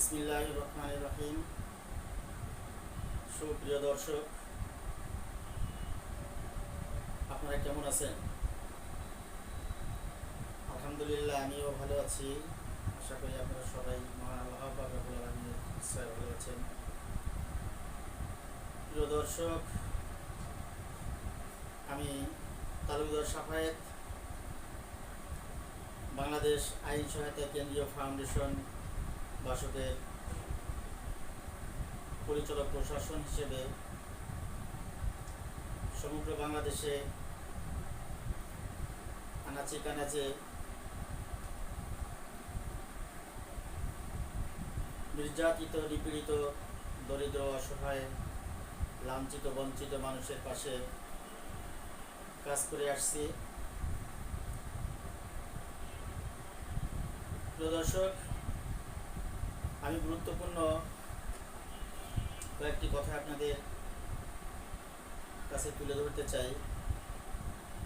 বিসমিল্লাহ রহমান রহিম। সুপ্রিয় দর্শক, আপনারা কেমন আছেন? আলহামদুলিল্লাহ, আমিও ভালো আছি। আশা করি আপনারা সবাই মহান আল্লাহ ইচ্ছায় ভালো আছেন। প্রিয় দর্শক, আমি তালুকদার সাফায়েত, বাংলাদেশ আইন সহায়তা কেন্দ্রীয় ফাউন্ডেশন বাসকের পরিচালক প্রশাসন হিসেবে সমগ্র বাংলাদেশে আনাচে কানাচে নির্যাতিত, নিপীড়িত, দরিদ্র, অসহায়, লাঞ্ছিত, বঞ্চিত মানুষের পাশে কাজ করে আসছি। প্রিয় দর্শক আমি গুরুত্বপূর্ণ কয়েকটি কথা আপনাদের কাছে তুলে ধরতে চাই।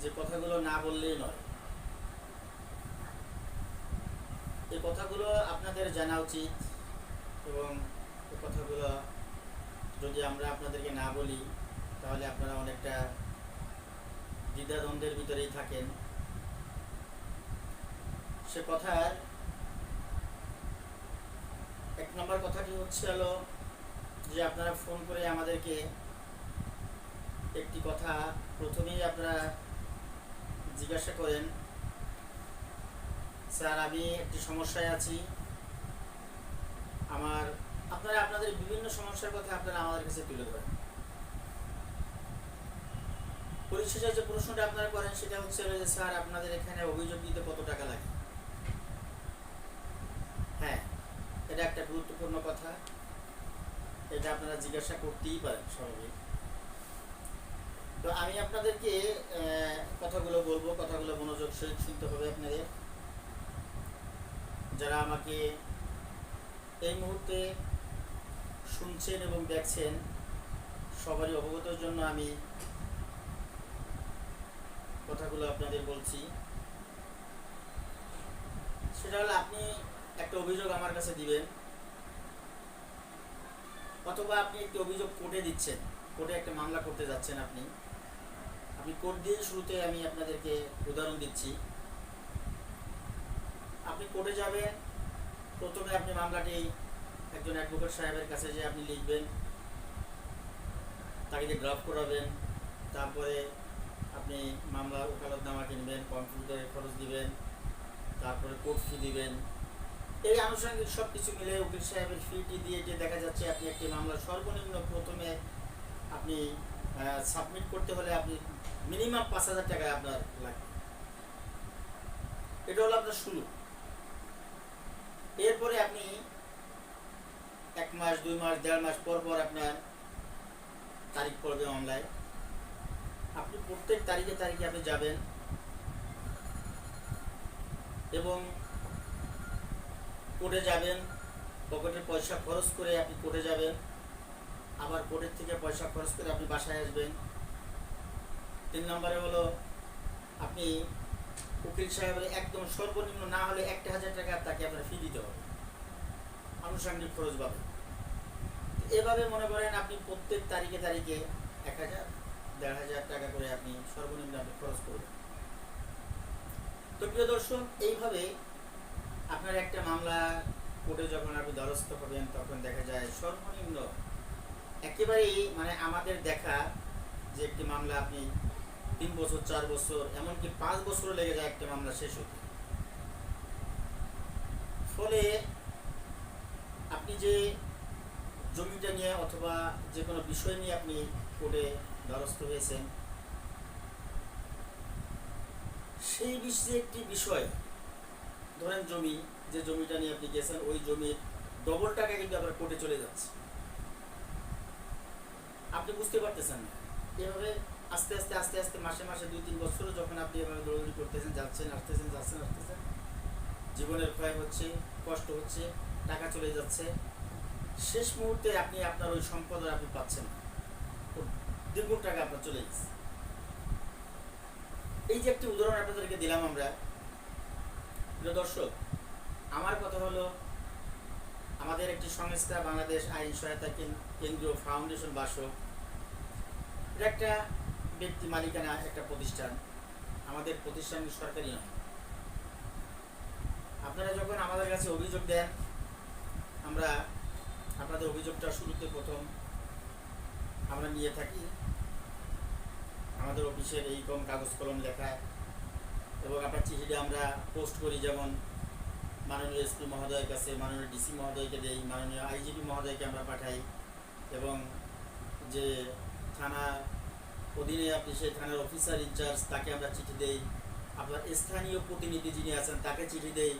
যে কথাগুলো না বললেই নয়। এই কথাগুলো আপনাদের জানা উচিত এবং এই কথাগুলো যদি আমরা আপনাদেরকে না বলি, তাহলে আপনারা অনেকটা দ্বিধাদ্বন্দ্বের ভিতরেই থাকেন। সে কথার এক নম্বর কথাটি হচ্ছে হলো যে আপনারা ফোন করে আমাদেরকে একটি কথা প্রথমেই আপনারা জিজ্ঞাসা করেন, স্যার, আমি একটি সমস্যায় আছি। আমার, আপনারা আপনাদের বিভিন্ন সমস্যার কথা আপনারা আমাদের কাছে তুলে ধরেন। পরিশেষে যে প্রশ্নটা আপনারা করেন সেটা হচ্ছে যে, স্যার, আপনাদের এখানে অভিযোগ দিতে কত টাকা লাগে হ্যাঁ এটা একটা গুরুত্বপূর্ণ কথা। এটা আপনারা জিজ্ঞাসা করতেই পারেন স্বাভাবিক। তো আমি আপনাদেরকে কথাগুলো বলব, কথাগুলো মনোযোগ সহিত শুনতে হবে আপনাদের। যারা আমাকে এই মুহূর্তে শুনছেন এবং দেখছেন, সবারই অবগতর জন্য আমি কথাগুলো আপনাদের বলছি। সেটা হলো আপনি একটা অভিযোগ আমার কাছে দিবেন। অথবা আপনি একটি অভিযোগ কোর্টে দিচ্ছেন। কোর্টে একটা মামলা করতে যাচ্ছেন আপনি। আপনি কোর্ট দিয়ে শুরুতে আমি আপনাদেরকে উদাহরণ দিচ্ছি। আপনি কোর্টে যাবেন, প্রথমে আপনি মামলাটি একজন অ্যাডভোকেট সাহেবের কাছে যে আপনি লিখবেন, তাকে যে ড্রপ করাবেন, তারপরে আপনি মামলার ওকালতনামা কিনবেন কম্পিউটারের খরচ দিবেন, তারপরে কোর্ট ফি দিবেন এই আনুষঙ্গিক সব কিছু মিলে উকিল সাহেবের ফিটি দিয়ে যে দেখা যাচ্ছে আপনি একটি মামলা সর্বনিম্ন প্রথমে আপনি সাবমিট করতে হলে আপনি মিনিমাম পাঁচ হাজার টাকা আপনার লাগবে। এটা হলো আপনার শুরু। এরপরে আপনি এক মাস, দুই মাস, দেড় মাস পর পর আপনার তারিখ পড়বে অনলাইন আপনি প্রত্যেক তারিখে তারিখে আপনি যাবেন এবং কোর্টে যাবেন, পকেটের পয়সা খরচ করে আপনি কোর্টে যাবেন, আবার কোর্টের থেকে পয়সা খরচ করে আপনি বাসায় আসবেন। তিন নম্বরে হলো, আপনি উকিল সাহেবের একদম সর্বনিম্ন না হলে একটা হাজার টাকা তাকে আপনার ফি দিতে হবে। আনুষঙ্গিক খরচ পাবেন। এভাবে মনে করেন আপনি প্রত্যেক তারিখে তারিখে এক হাজার, দেড় হাজার টাকা করে আপনি সর্বনিম্ন আপনি খরচ করবেন। তো প্রিয় দর্শক, এইভাবে আপনার একটা মামলা কোর্টে যখন আপনি দ্বারস্থ হবেন তখন দেখা যায় সর্বনিম্ন একেবারেই মানে আমাদের দেখা যে একটি মামলা আপনি তিন বছর, চার বছর, এমনকি পাঁচ বছরও লেগে যায় একটা মামলা শেষ হতে। ফলে আপনি যে জমিটা নিয়ে অথবা যে কোনো বিষয় নিয়ে আপনি কোর্টে দ্বারস্থ হয়েছেন, সেই বিষয়ে একটি বিষয় ধরেন জমি, যে জমিটা নিয়ে আপনি গেছেন, ওই জমির ডবল টাকা কিন্তু আপনার কোর্টে চলে যাচ্ছে। আপনি বুঝতে পারতেছেন এভাবে আস্তে আস্তে আস্তে আস্তে মাসে মাসে দুই তিন বছরও যখন আপনি এভাবে দৌড়াদৌড়ি করতেছেন, যাচ্ছেন, আসতেছেন যাচ্ছেন, আসতেছেন, জীবনের ক্ষয় হচ্ছে, কষ্ট হচ্ছে, টাকা চলে যাচ্ছে। শেষ মুহূর্তে আপনি আপনার ওই সম্পদ আর আপনি পাচ্ছেন দ্বিগুণ টাকা আপনার চলে গেছে। এই যে একটি উদাহরণ আপনাদেরকে দিলাম আমরা প্রিয় দর্শক, আমার কথা হলো, আমাদের একটি সংস্থা, বাংলাদেশ আইন সহায়তা কেন- কেন্দ্রীয় ফাউন্ডেশন বাসক এটা একটা ব্যক্তি মালিকানা একটা প্রতিষ্ঠান। আমাদের প্রতিষ্ঠান সরকারি নয়। আপনারা যখন আমাদের কাছে অভিযোগ দেন, আমরা আপনাদের অভিযোগটা শুরুতে প্রথম আমরা নিয়ে থাকি। আমাদের অফিসের এই কম কাগজ কলম লেখা এবং আপনার চিঠিটা আমরা পোস্ট করি, যেমন মাননীয় এসপি মহোদয়ের কাছে, মাননীয় ডিসি মহোদয়কে দেই, মাননীয় আইজিপি মহোদয়কে আমরা পাঠাই এবং যে থানা অধীনে আপনি সেই থানার অফিসার ইনচার্জ তাকে আমরা চিঠি দেই। আপনার স্থানীয় প্রতিনিধি যিনি আছেন, তাকে চিঠি দেই।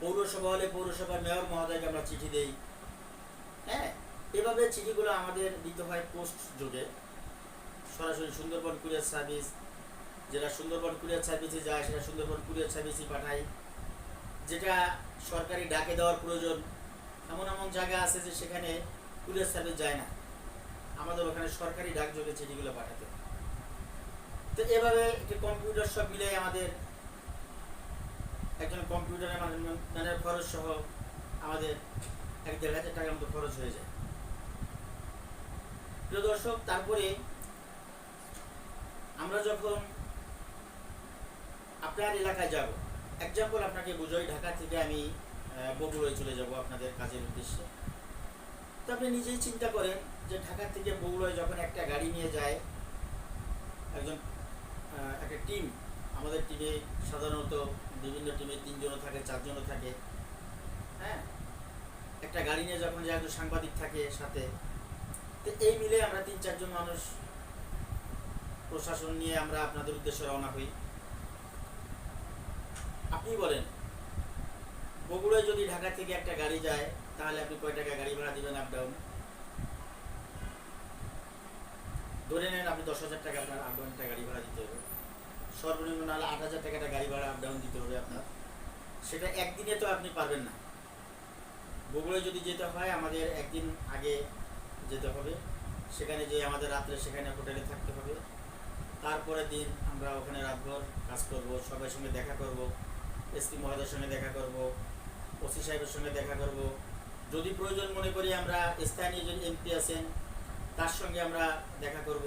পৌরসভা হলে পৌরসভার মেয়র মহোদয়কে আমরা চিঠি দেই। হ্যাঁ এভাবে চিঠিগুলো আমাদের দিতে হয় পোস্ট যোগে। সরাসরি সুন্দরবন কুরিয়ার সার্ভিস যেটা সুন্দরবন কুরিয়ার সার্ভিসে যায়, সেটা সুন্দরবন কুরিয়ার সার্ভিসই পাঠাই। যেটা সরকারি ডাকে দেওয়ার প্রয়োজন, এমন এমন জায়গা আছে যে সেখানে কুরিয়ার সার্ভিস যায় না। আমাদের ওখানে সরকারি ডাক ডাকযোগে চিঠিগুলো পাঠাতে। তো এভাবে কম্পিউটার সব মিলে আমাদের একজন কম্পিউটার ম্যানের খরচ সহ আমাদের এক দেড় হাজার টাকার মতো খরচ হয়ে যায়। প্রিয় দর্শক, তারপরে আমরা যখন আপনার এলাকায় যাব। এক্সাম্পল আপনাকে বুঝাই, ঢাকা থেকে আমি বগুড়ায় চলে যাব আপনাদের কাজের উদ্দেশ্যে। তো আপনি নিজেই চিন্তা করেন যে ঢাকা থেকে বগুড়ায় যখন একটা গাড়ি নিয়ে যায়, একজন একটা টিম আমাদের টিমে সাধারণত বিভিন্ন টিমে তিনজনও থাকে, চারজনও থাকে হ্যাঁ? একটা গাড়ি নিয়ে যখন যায়, একজন সাংবাদিক থাকে সাথে, তো এই মিলে আমরা তিন, চারজন মানুষ প্রশাসন নিয়ে আমরা আপনাদের উদ্দেশ্যে রওনা হই। আপনি বলেন, বগুড়ায় যদি ঢাকা থেকে একটা গাড়ি যায়, তাহলে আপনি কয় টাকা গাড়ি ভাড়া দিবেন আপ ডাউন ধরে নেন আপনি দশ হাজার টাকা আপনার আপ ডাউন গাড়ি ভাড়া দিতে হবে। সর্বনিম্ন নাহলে আট হাজার টাকাটা গাড়ি ভাড়া আপ ডাউন দিতে হবে আপনার। সেটা একদিনে তো আপনি পারবেন না। বগুড়ায় যদি যেতে হয়, আমাদের একদিন আগে যেতে হবে। সেখানে যে আমাদের রাত্রে সেখানে হোটেলে থাকতে হবে। তারপরের দিন আমরা ওখানে রাতভর কাজ করব সবার সঙ্গে দেখা করব। এসপি মহোদয়ের সঙ্গে দেখা করব, ওসি সাহেবের সঙ্গে দেখা করব। যদি প্রয়োজন মনে করি আমরা স্থানীয় যে এমপি আছেন, তার সঙ্গে আমরা দেখা করব।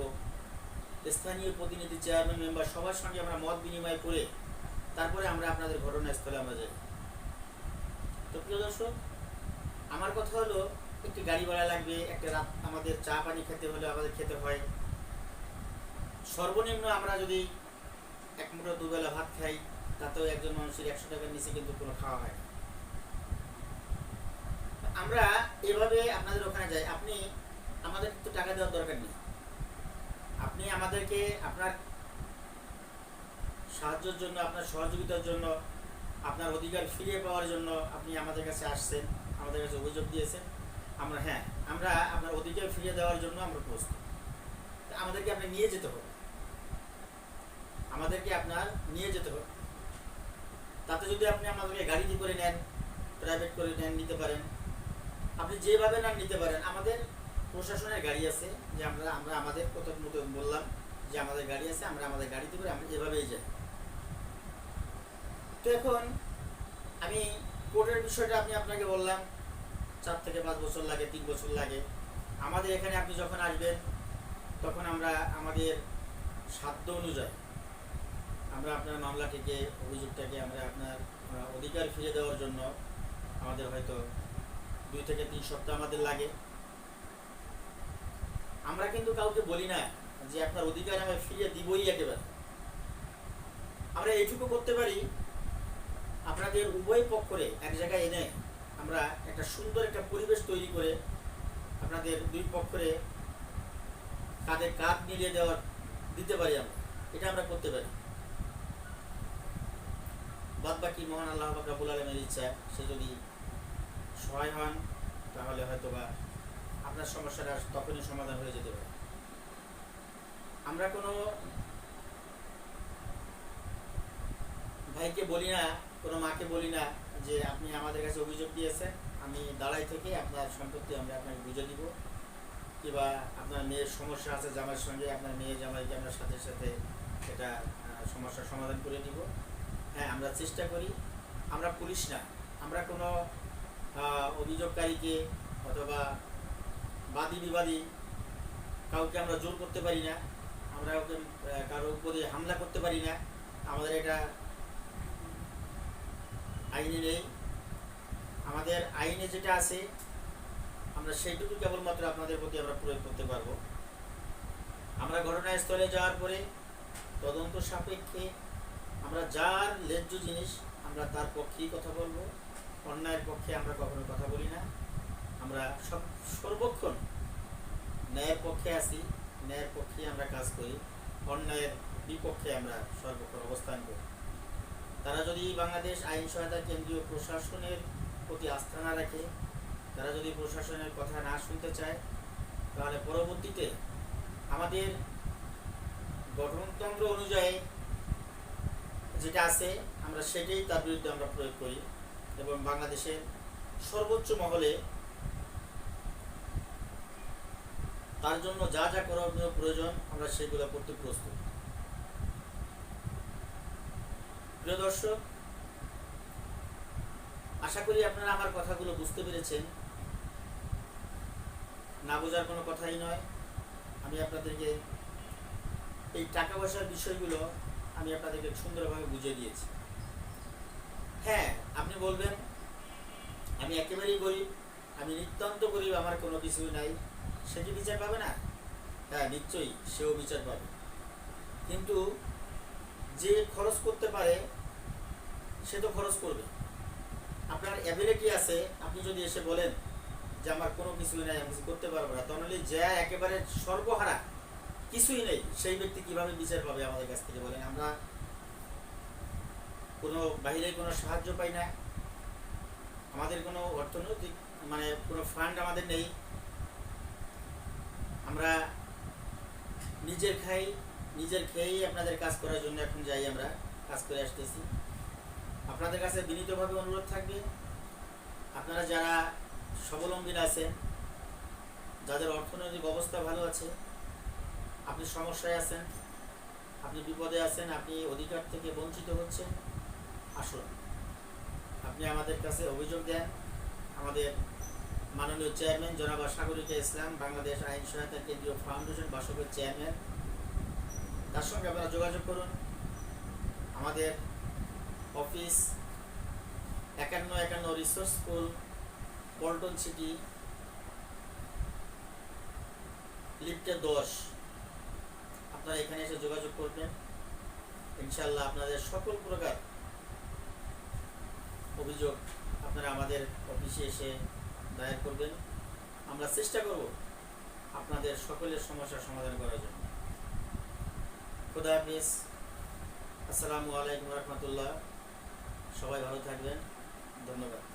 স্থানীয় প্রতিনিধি চেয়ারম্যান, মেম্বার সবার সঙ্গে আমরা মত বিনিময় করে তারপরে আমরা আপনাদের ঘটনাস্থলে আমরা যাই। তো প্রিয় দর্শক, আমার কথা হলো, একটি গাড়ি ভাড়া লাগবে, একটা রাত আমাদের চা পানি খেতে হলে আমাদের খেতে হয়। সর্বনিম্ন আমরা যদি এক মুঠো দুবেলা ভাত খাই তাতেও একজন মানুষের একশো টাকার নিচে কিন্তু কোনো খাওয়া হয় না। আমরা এভাবে আপনাদের ওখানে যাই, আপনি আমাদের তো টাকা দেওয়ার দরকার নেই। আপনি আমাদেরকে আপনার সাহায্যের জন্য, আপনার সহযোগিতার জন্য, আপনার অধিকার ফিরিয়ে পাওয়ার জন্য আপনি আমাদের কাছে আসছেন, আমাদের কাছে অভিযোগ দিয়েছেন। আমরা হ্যাঁ আমরা আপনার অধিকার ফিরিয়ে দেওয়ার জন্য আমরা প্রস্তুত। আমাদেরকে আপনি নিয়ে যেতে হবে। আমাদেরকে আপনার নিয়ে যেতে হবে। তাতে যদি আপনি আমাদেরকে গাড়িতে করে নেন প্রাইভেট করে নেন, নিতে পারেন। আপনি যেভাবে নেন, নিতে পারেন। আমাদের প্রশাসনের গাড়ি আছে, যে আমরা আমরা আমাদের কথা মতো বললাম যে আমাদের গাড়ি আছে, আমরা আমাদের গাড়িতে করে আমরা এভাবেই যাই। তো এখন আমি কোর্টের বিষয়টা আমি আপনাকে বললাম, চার থেকে পাঁচ বছর লাগে, তিন বছর লাগে। আমাদের এখানে আপনি যখন আসবেন, তখন আমরা আমাদের সাধ্য অনুযায়ী আমরা আপনার মামলাটিকে, অভিযোগটাকে আমরা আপনার অধিকার ফিরে দেওয়ার জন্য আমাদের হয়তো দুই থেকে তিন সপ্তাহ আমাদের লাগে। আমরা কিন্তু কাউকে বলি না যে আপনার অধিকার আমরা ফিরিয়ে দিবই একেবারে। আমরা এইটুকু করতে পারি, আপনাদের উভয় পক্ষরে এক জায়গায় এনে আমরা একটা সুন্দর একটা পরিবেশ তৈরি করে আপনাদের দুই পক্ষরে কাঁধে কাঁধ মিলিয়ে দেওয়ার দিতে পারি আমরা। এটা আমরা করতে পারি। বাদ বাকি মহান আল্লাহ রাবুল আলমের ইচ্ছা, সে যদি সহায় হন, তাহলে হয়তো বা আপনার সমস্যাটা তখনই সমাধান হয়ে যেতে পারে। আমরা কোনো ভাইকে বলি না, কোনো মাকে বলি না যে আপনি আমাদের কাছে অভিযোগ দিয়েছেন, আমি দাঁড়াই থেকে আপনার সম্পত্তি আমরা আপনাকে বুঝে দিব কিংবা আপনার মেয়ের সমস্যা আছে জামাইয়ের সঙ্গে, আপনার মেয়ে জামাইকে আমরা সাথে সাথে এটা সমস্যার সমাধান করে দিব হ্যাঁ আমরা চেষ্টা করি, আমরা পুলিশ না, আমরা কোনো অভিযোগকারীকে অথবা বাদী বিবাদী কাউকে আমরা জোর করতে পারি না, আমরা ওকে কারোর উপরে হামলা করতে পারি না, আমাদের এটা আইনে নেই। আমাদের আইনে যেটা আছে, আমরা সেইটুকু কেবলমাত্র আপনাদের প্রতি আমরা প্রয়োগ করতে পারব। আমরা ঘটনাস্থলে যাওয়ার পরে তদন্ত সাপেক্ষে আমরা যার ন্যায্য জিনিস আমরা তার পক্ষেই কথা বলব। অন্যায়ের পক্ষে আমরা কখনো কথা বলি না। আমরা সব সর্বক্ষণ ন্যায়ের পক্ষে আছি, ন্যায়ের পক্ষে আমরা কাজ করি, অন্যায়ের বিপক্ষে আমরা সর্বক্ষণ অবস্থান করি। তারা যদি বাংলাদেশ আইন সহায়তা কেন্দ্রীয় প্রশাসনের প্রতি আস্থা না রাখে, তারা যদি প্রশাসনের কথা না শুনতে চায়, তাহলে পরবর্তীতে আমাদের গঠনতন্ত্র অনুযায়ী যেটা আছে, আমরা সেটাই তার বিরুদ্ধে আমরা প্রয়োগ করি এবং বাংলাদেশের সর্বোচ্চ মহলে তার জন্য যা যা করণীয় প্রয়োজন, আমরা সেগুলো করতে প্রস্তুত। প্রিয় দর্শক, আশা করি আপনারা আমার কথাগুলো বুঝতে পেরেছেন। না বোঝার কোনো কথাই নয়। আমি আপনাদেরকে এই টাকা পয়সার বিষয়গুলো আমি আপনাদেরকে সুন্দরভাবে বুঝিয়ে দিয়েছি। হ্যাঁ আপনি বলবেন, আমি একেবারেই গরিব, আমি নিতান্ত গরিব, আমার কোনো কিছুই নাই, সে কি বিচার পাবে না? হ্যাঁ নিশ্চয়ই সেও বিচার পাবে। কিন্তু যে খরচ করতে পারে, সে তো খরচ করবে। আপনার অ্যাবিলিটি আছে, আপনি যদি এসে বলেন যে আমার কোনো কিছুই নাই, আমি কিছু করতে পারব না, তাহলে যা একেবারে সর্বহারা কিছুই নেই। সেই ব্যক্তি কীভাবে বিচার পাবে আমাদের কাছ থেকে বলেন? আমরা কোনো বাইরে কোনো সাহায্য পাই না। আমাদের কোনো অর্থনৈতিক মানে কোনো ফান্ড আমাদের নেই। আমরা নিজের খাই, নিজের খেয়েই আপনাদের কাজ করার জন্য এখন যাই আমরা, কাজ করে আসতেছি। আপনাদের কাছে বিনীতভাবে অনুরোধ থাকবে, আপনারা যারা স্বাবলম্বী আছেন, যাদের অর্থনৈতিক অবস্থা ভালো আছে আপনি সমস্যায় আছেন, আপনি বিপদে আছেন, আপনি অধিকার থেকে বঞ্চিত হচ্ছেন, আসুন। আপনি আমাদের কাছে অভিযোগ দেন। আমাদের মাননীয় চেয়ারম্যান জনাব সাগরিকা ইসলাম, বাংলাদেশ আইন সহায়তা কেন্দ্রীয় ফাউন্ডেশন বাসকের চেয়ারম্যান। তার সঙ্গে আপনারা যোগাযোগ করুন। আমাদের অফিস একান্ন একান্ন রিসোর্স স্কুল, পল্টন সিটি, লিফটে দশ। আপনারা এখানে এসে যোগাযোগ করবেন। ইনশাল্লাহ আপনাদের সকল প্রকার অভিযোগ আপনারা আমাদের অফিসে এসে দায়ের করবেন। আমরা চেষ্টা করব আপনাদের সকলের সমস্যার সমাধান করার জন্য। খুদা হাফিজ আসসালামু আলাইকুম রহমতুল্লাহ। সবাই ভালো থাকবেন। ধন্যবাদ।